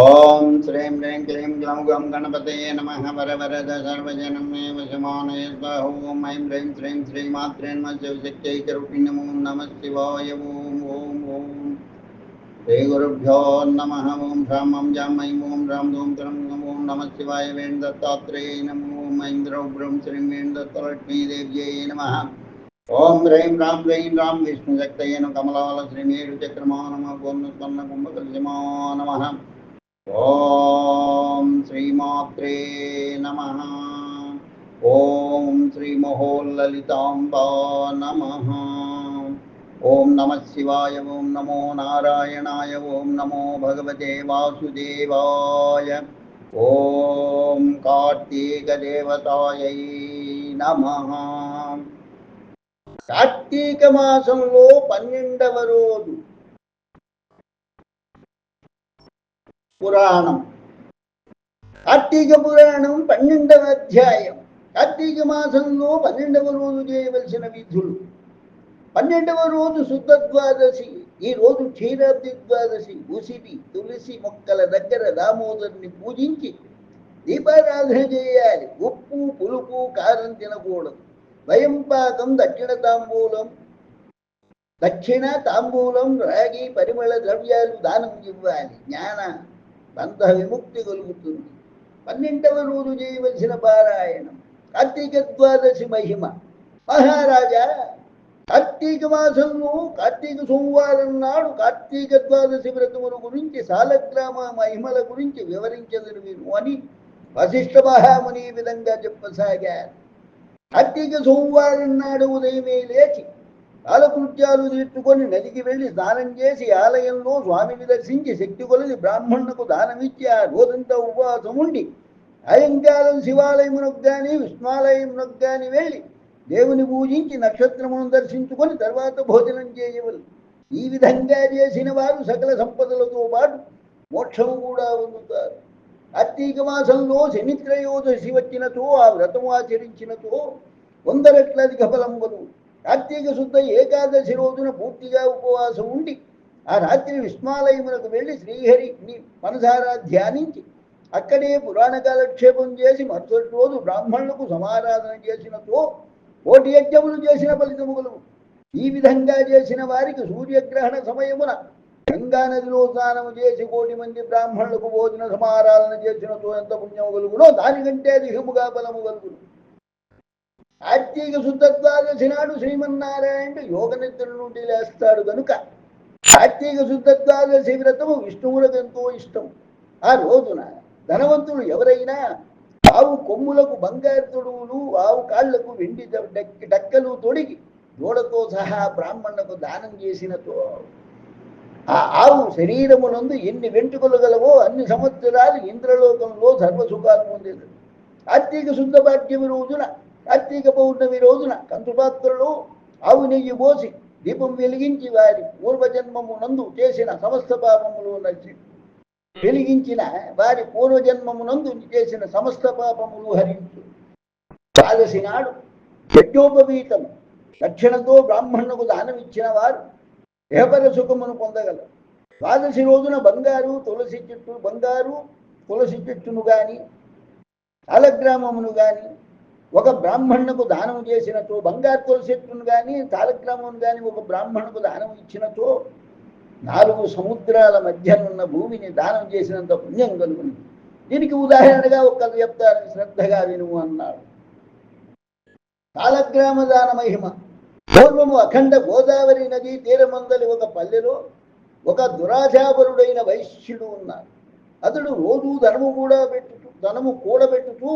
ॐ श्रीं ह्रीं क्लीं ग्लौं गं गणपतये नमः। वरवरद सर्वजनमे वशमानय स्वाहा ऐं ह्रीं श्रीं श्रीमात्रेन्मशक्त्यै करुपि नमो नमः शिवाय। ॐ ॐ ॐ श्रीगुरुभ्यो नमः। ॐ ब्रह्मं ॐ जां ऐं ॐ ह्रां धूं त्रं नमो नमः शिवाय। वेणुदत्तात्रेय नमो। ॐ ऐं द्रौभ्रं श्रीं वेणुदत्तलक्ष्मीदेव्यै नमः। ॐ ह्रीं राम ह्रीं रां विष्णुशक्तये नमः। कमलाल श्रीमेरुचक्रमानमः पूर्णस्पन्नकुम्भकल्यमा नमः। కమలాల శ్రీమేరు చక్రమా నమ పూర్ణస్వర్ణ కుంభకల్యమా నమ ఓం శ్రీమాత్రే నమ ఓం శ్రీమహోల్లలితాంబా నమ ఓం నమ శివాయ ఓం నమో నారాయణాయ ఓం నమో భగవతే వాసుదేవాయ ఓం కార్తీకదేవతాయై నమ కార్తీక మాసంలో పన్నెండవ రోజు పురాణం. కార్తీక పురాణం పన్నెండవ అధ్యాయం. కార్తీక మాసంలో పన్నెండవ రోజు చేయవలసిన విధులు. పన్నెండవ రోజు శుద్ధ ద్వాదశి ఈ రోజు క్షీరాబ్ది ద్వాదశి ఉసిరి తులసి మొక్కల దగ్గర దామోదరుని పూజించి దీపారాధన చేయాలి. ఉప్పు పులుపు కారం తినకూడదు. భయం పాకం దక్షిణ తాంబూలం దక్షిణ తాంబూలం రాగి పరిమళ ద్రవ్యాలు దానం ఇవ్వాలి. జ్ఞాన అంత విముక్తి కలుగుతుంది పన్నెండవ రోజు చేయవలసిన పారాయణం. కార్తీక ద్వాదశి మహిమ. మహారాజా కార్తీక మాసంలో కార్తీక సోమవారం నాడు కార్తీక ద్వాదశి వ్రతముల గురించి సాలగ్రామ మహిమల గురించి వివరించదరు మీరు అని వశిష్ఠ మహాముని విధంగా చెప్పసాగారు. కార్తీక సోమవారం నాడు ఉదయమే లేచి కాలకృత్యాలు తీర్చుకొని నదికి వెళ్ళి దానం చేసి ఆలయంలో స్వామిని దర్శించి శక్తి కొలది బ్రాహ్మణులకు దానమిచ్చి ఆ రోజంతా ఉపవాసం ఉండి సాయంకాలం శివాలయమునకు కానీ విష్ణాలయమునకు కానీ వెళ్ళి దేవుని పూజించి నక్షత్రమును దర్శించుకొని తర్వాత భోజనం చేయవలు. ఈ విధంగా చేసిన వారు సకల సంపదలతో పాటు మోక్షము కూడా పొందుతారు. కార్తీక మాసంలో శనిత్రయోదశి వచ్చినతో ఆ వ్రతము ఆచరించినతో వందరెట్లధిక ఫలంబలు కార్తీక శుద్ధ ఏకాదశి రోజున పూర్తిగా ఉపవాసం ఉండి ఆ రాత్రి విస్మాలయమునకు వెళ్ళి శ్రీహరిని మనసారా ధ్యానించి అక్కడే పురాణ కాలక్షేపం చేసి మరుసటి రోజు బ్రాహ్మణులకు సమారాధన చేసినతో కోటి యజ్ఞములు చేసిన ఫలితములు. ఈ విధంగా చేసిన వారికి సూర్యగ్రహణ సమయమున గంగా నదిలో స్నానము చేసి కోటి మంది బ్రాహ్మణులకు భోజన సమారాధన చేసినతో ఎంత పుణ్యము కలుగునో దానికంటే అధికముగా బలము కలుగును. కార్తీక శుద్ధ ద్వాదశి నాడు శ్రీమన్నారాయణుడు యోగ నిద్ర నుండి లేస్తాడు కనుక కార్తీక శుద్ధ ద్వాదశి వ్రతము విష్ణువులకు ఎంతో ఇష్టం. ఆ రోజున ధనవంతులు ఎవరైనా ఆవు కొమ్ములకు బంగారు తొడుగులు ఆవు కాళ్ళకు వెండి ద- డక్కలు తొడిగి దూడతో సహా బ్రాహ్మణులకు దానం చేసినతో ఆ ఆవు శరీరమునందు ఎన్ని వెంట్రుకలు గలవో అన్ని సంవత్సరాలు ఇంద్రలోకంలో సర్వసుఖాలు పొందేది. కార్తీక శుద్ధ భాగ్యమి రోజున కార్తీక పౌర్ణమి రోజున కంచుపాత్రలో ఆవు నెయ్యి పోసి దీపం వెలిగించి వారి పూర్వజన్మము నందు చేసిన సమస్త పాపములు నచ్చి వెలిగించిన వారి పూర్వజన్మమునందు చేసిన సమస్త పాపములు హరించు. ద్వాదశి నాడు యజ్ఞోపవీతం దక్షిణతో బ్రాహ్మణులకు దానం ఇచ్చిన వారు దేవర సుఖమును పొందగలరు. ద్వాదశి రోజున బంగారు తులసి చెట్టు బంగారు తులసి చెట్టును గాని కాలగ్రామమును కానీ ఒక బ్రాహ్మణుకు దానం చేసినతో బంగారు తులసెట్టును కానీ గాని కానీ గాని ఒక బ్రాహ్మణుకు దానం ఇచ్చినతో నాలుగు సముద్రాల మధ్యనున్న భూమిని దానం చేసినంత పుణ్యం కలుగుని. దీనికి ఉదాహరణగా ఒక చెప్తారని శ్రద్ధగా విను అన్నాడు. కాలగ్రామ దాన మహిమ. పూర్వము అఖండ గోదావరి నది తీరమందలి ఒక పల్లెలో ఒక దురాచాపరుడైన వైశ్యుడు ఉన్నాడు. అతడు రోజు ధనము కూడా పెట్టుతూ ధనము కూడబెట్టుతూ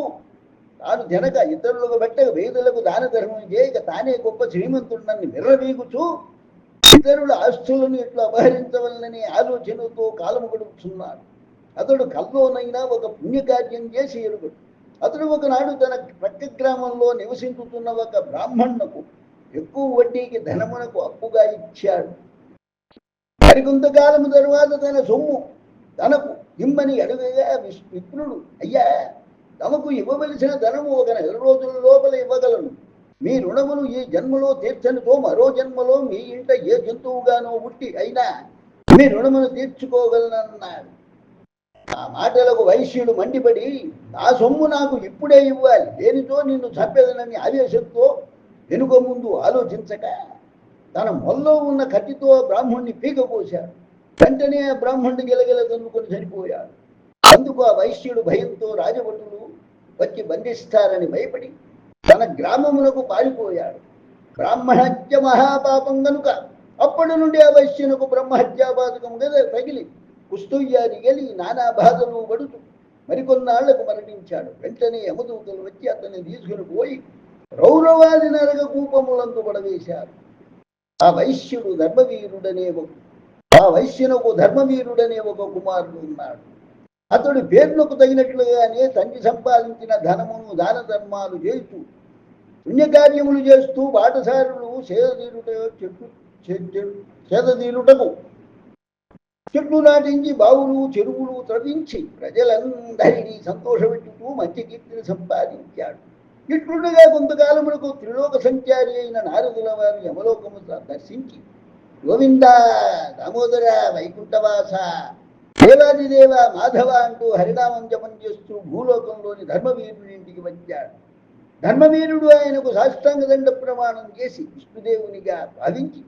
తాను జనక ఇతరులకు పెట్టక వేదులకు దాన ధర్మం చేయక తానే గొప్ప శ్రీమంతుడినని విర్రవీగుచు. ఇతరుల ఆస్తులను ఇట్లా అపహరించవలనని ఆలోచనతో కాలము గడుపుతున్నాడు అతడు కల్లోనైనా ఒక పుణ్యకార్యం చేసి ఎరుగుడు. అతడు ఒకనాడు తన పక్క గ్రామంలో నివసించుతున్న ఒక బ్రాహ్మణునకు ఎక్కువ వడ్డీకి ధనమునకు అప్పుగా ఇచ్చాడు. మరికొంతకాలము తరువాత తన సొమ్ము తనకు ఇమ్మని అడుగగా విష్- విప్రుడు అయ్యా తమకు ఇవ్వవలసిన ధనము ఒక నెల రోజుల లోపల ఇవ్వగలను. మీ రుణమును ఈ జన్మలో తీర్చనితో మరో జన్మలో మీ ఇంట ఏ జంతువుగానో ఉట్టి అయినా మీ రుణమును తీర్చుకోగలనన్నాడు ఆ మాటలకు వైశ్యుడు మండిపడి నా సొమ్ము నాకు ఇప్పుడే ఇవ్వాలి. దేనితో నిన్ను చంపేదనని ఆవేశంతో వెనుక ముందు ఆలోచించక. తన మొల్లో ఉన్న కత్తితో బ్రాహ్మణ్ణి పీక కోశాడు వెంటనే ఆ బ్రాహ్మణుడు గిలగిల తన్నుకొని చనిపోయాడు. అందుకు ఆ వైశ్యుడు భయంతో రాజభటులు వచ్చి బంధిస్తారని భయపడి తన గ్రామమునకు పారిపోయాడు. బ్రాహ్మణహత్య మహాపాపం గనుక అప్పటి నుండి ఆ వైశ్యునకు బ్రహ్మహత్యాపాతకం కదా తగిలి కుస్తుయ్యాది గెలి నానా బాధలు పడుతూ మరికొన్నాళ్ళకు మరణించాడు. వెంటనే యమదూతలు వచ్చి అతన్ని తీసుకుని పోయి రౌరవాది నరక కూపములందు పడవేశారు. ఆ వైశ్యుడు ధర్మవీరుడనే ఒక ఆ వైశ్యునకు ధర్మవీరుడనే ఒక కుమారుడు ఉన్నాడు. అతడు పేర్లకు తగినట్లుగానే తండ్రి సంపాదించిన ధనమును దాన ధర్మాలు చేస్తూ పుణ్యకార్యములు చేస్తూ బాటసారులు సేదీరుట చెట్టు సేదీరుటకు చెట్లు నాటించి బావులు చెరువులు త్రవించి ప్రజలందరినీ సంతోషపెట్టుతూ మంచి కీర్తిని సంపాదించాడు. ఇట్లుండగా కొంతకాలమునకు త్రిలోక సంచారి అయిన నారదుల వారి యమలోకము దర్శించి గోవింద దామోదర వైకుంఠవాస దేవాదిదేవ మాధవ అంటూ హరినామం జపం చేస్తూ భూలోకంలోని ధర్మవీరుడి ఇంటికి వచ్చాడు. ధర్మవీరుడు ఆయనకు సాష్టాంగ దండ ప్రమాణం చేసి విష్ణుదేవునిగా భావించి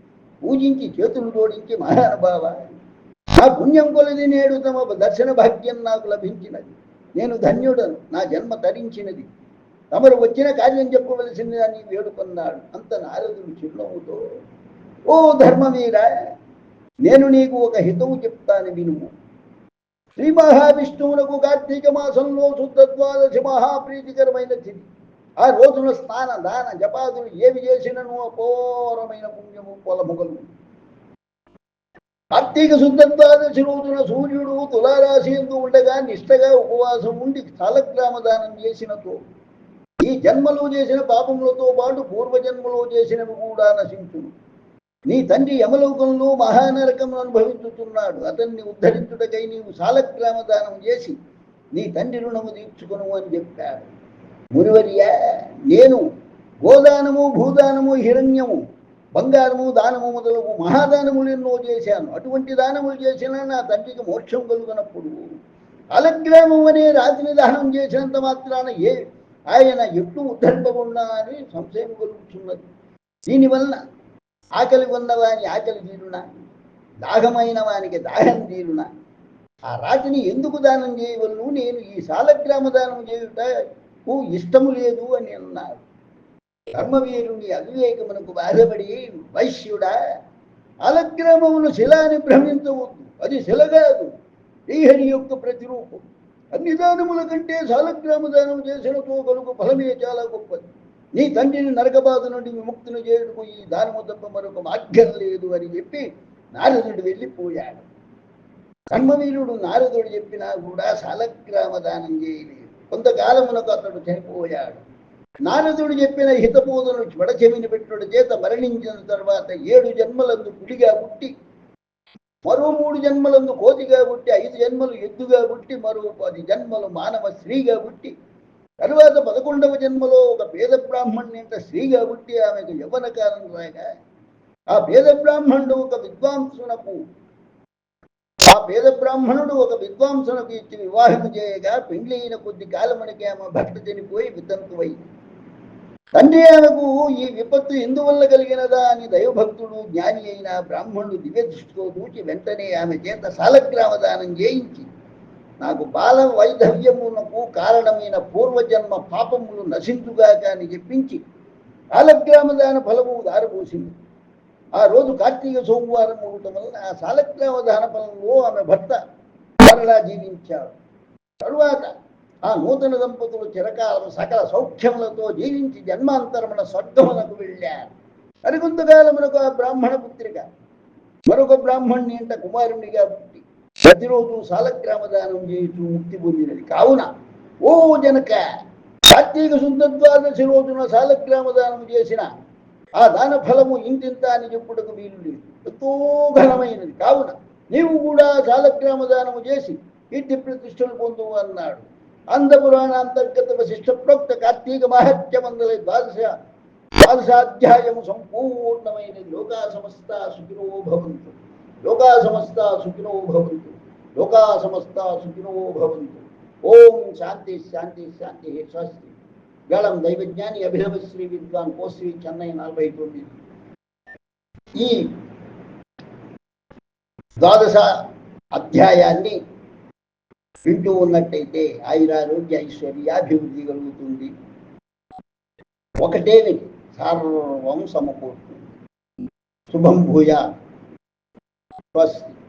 పూజించి చేతులు జోడించి మహానుభావ ఆ పుణ్యం కొలది నేడు తమ దర్శన భాగ్యం నాకు లభించినది. నేను ధన్యుడను నా జన్మ తరించినది. తమరు వచ్చిన కార్యం చెప్పవలసింది అని వేడుకున్నాడు అంత నారదుడు చిరునవ్వుతో ఓ ధర్మవీర నేను నీకు ఒక హితవు చెప్తాను వినుము. శ్రీ మహావిష్ణువునకు కార్తీక మాసంలో శుద్ధ ద్వాదశి మహాప్రీతికరమైన తిథి. ఆ రోజున స్నాన దాన జపాదులు ఏవి చేసినను అపోరమైన పుణ్యము పొలముగలు కార్తీక శుద్ధ ద్వాదశి రోజున సూర్యుడు తులారాశి ఎందు ఉండగా నిష్టగా ఉపవాసం ఉండి కాలగ్రామ దానం చేసినతో ఈ జన్మలో చేసిన పాపములతో పాటు పూర్వజన్మలో చేసినవి కూడా నశించును. నీ తండ్రి యమలోకంలో మహానరకం అనుభవించుతున్నాడు. అతన్ని ఉద్ధరించుటకై నీవు సాలగ్రామ దానం చేసి నీ తండ్రి రుణము తీర్చుకొను అని చెప్పాడు. మునివర్య నేను గోదానము భూదానము హిరణ్యము బంగారము దానము మొదలగు మహాదానములు ఎన్నో చేశాను. అటువంటి దానములు చేసినా నా తండ్రికి మోక్షం కలుగునప్పుడు అలగ్రామం అనే రాతిని దానం చేసినంత మాత్రాన ఏ ఆయన ఎట్లు ఉద్ధరింపకుండా అని సంశయం కలుగుతున్నది. దీనివల్ల ఆకలి ఉన్నవాని ఆకలి తీరునా దాహమైన వానికి దాహం తీరునా ఆ రాతిని ఎందుకు దానం చేయవలను? నేను ఈ సాలగ్రామ దానం చేయుటకు ఇష్టము లేదు అని అన్నారు. ధర్మవీరుని అవివేకమునకు బాధపడి వైశ్యుడా అలగ్రామమును శిలాని భ్రమించవద్దు. అది శిల కాదు శ్రీహరి యొక్క ప్రతిరూపం. అన్ని దానముల కంటే సాలగ్రామ దానం చేసినతో కలుగు ఫలమే చాలా గొప్పది. నీ తండ్రిని నరకబాధ నుండి విముక్తిని చేయుటకు ఈ దానము తప్ప మరొక మార్గం లేదు అని చెప్పి నారదుడు వెళ్ళిపోయాడు. కర్మవీరుడు నారదుడు చెప్పినా కూడా సాలగ్రామ దానం చేయలేదు. కొంతకాలమునకు అతడు చనిపోయాడు. నారదుడు చెప్పిన హితబోధను చెవిని పెట్టుడు చేత మరణించిన తర్వాత ఏడు జన్మలందు పులిగా పుట్టి మరో మూడు జన్మలందు కోతిగా పుట్టి ఐదు జన్మలు ఎద్దుగా పుట్టి మరో పది జన్మలు మానవ స్త్రీగా పుట్టి తరువాత పదకొండవ జన్మలో ఒక పేద బ్రాహ్మణుని ఇంట స్త్రీ కాబట్టి ఆమెకు యవ్వన కాలం రాగా ఆ పేద బ్రాహ్మణుడు ఒక విద్వాంసునకు ఆ పేద బ్రాహ్మణుడు ఒక విద్వాంసునకు ఇచ్చి వివాహం చేయగా పెండ్లి అయిన కొద్ది కాలమునికి ఆమె భర్త చనిపోయి వితంతువై. తండ్రి ఆమెకు ఈ విపత్తు ఎందువల్ల కలిగినదా అని దైవభక్తుడు జ్ఞాని అయిన బ్రాహ్మణుడు దివ్య దృష్టితో చూచి వెంటనే ఆమె చేత సాలగ్రామ దానం నాకు బాల వైధవ్యమునకు కారణమైన పూర్వజన్మ పాపములు నశించుగాక అని చెప్పించి సాలగ్రామ దాన ఫలము దారిపోసింది ఆ రోజు కార్తీక సోమవారం ఉండటం వలన ఆ సాలగ్రామ దాన ఫలంలో ఆమె భర్త మరలా జీవించాడు. తరువాత ఆ నూతన దంపతులు చిరకాలం సకల సౌఖ్యములతో జీవించి జన్మాంతరమున స్వర్గములకు వెళ్ళారు. మరికొంతకాలమునకు ఆ బ్రాహ్మణ పుత్రిక మరొక బ్రాహ్మణ్ణి ఇంట కుమారునిగా ప్రతిరోజు సాలగ్రామ దానం చేయుచు ముక్తి పొందినది. కావున ఓ జనక కార్తీక శుద్ధ ద్వాదశి రోజున సాలగ్రామ దానం చేసిన ఆ దాన ఫలము ఇంతింత అని చెప్పుటకు వీలు లేదు. ఎంతో ఘనమైనది. కావున నీవు కూడా సాలగ్రామ దానము చేసి కీర్తి ప్రతిష్టలు పొందు అన్నాడు. అంధపురాణ అంతర్గత వశిష్ట ప్రోక్త కార్తీక మహత్యమందల ద్వాదశ ద్వాదశాధ్యాయము సంపూర్ణమైనది. లోకా సమస్త సుఖినో భవంతు. లోకా సమస్త సుఖినో భవంతు. లోకా సమస్త సుఖినో భవంతు. ఓం శాంతి శాంతి శాంతి స్వస్తి. వేళం దైవజ్ఞాని అభినవ శ్రీ విద్వాన్ కోశ్రీ చెన్నై నలభై తొమ్మిది. ఈ ద్వాదశ అధ్యాయాన్ని వింటూ ఉన్నట్టయితే ఆయురారోగ్య ఐశ్వర్యాభివృద్ధి కలుగుతుంది. ఒకటేమి సర్వం సమకూరుతుంది. శుభం భూయ. స్వస్తి.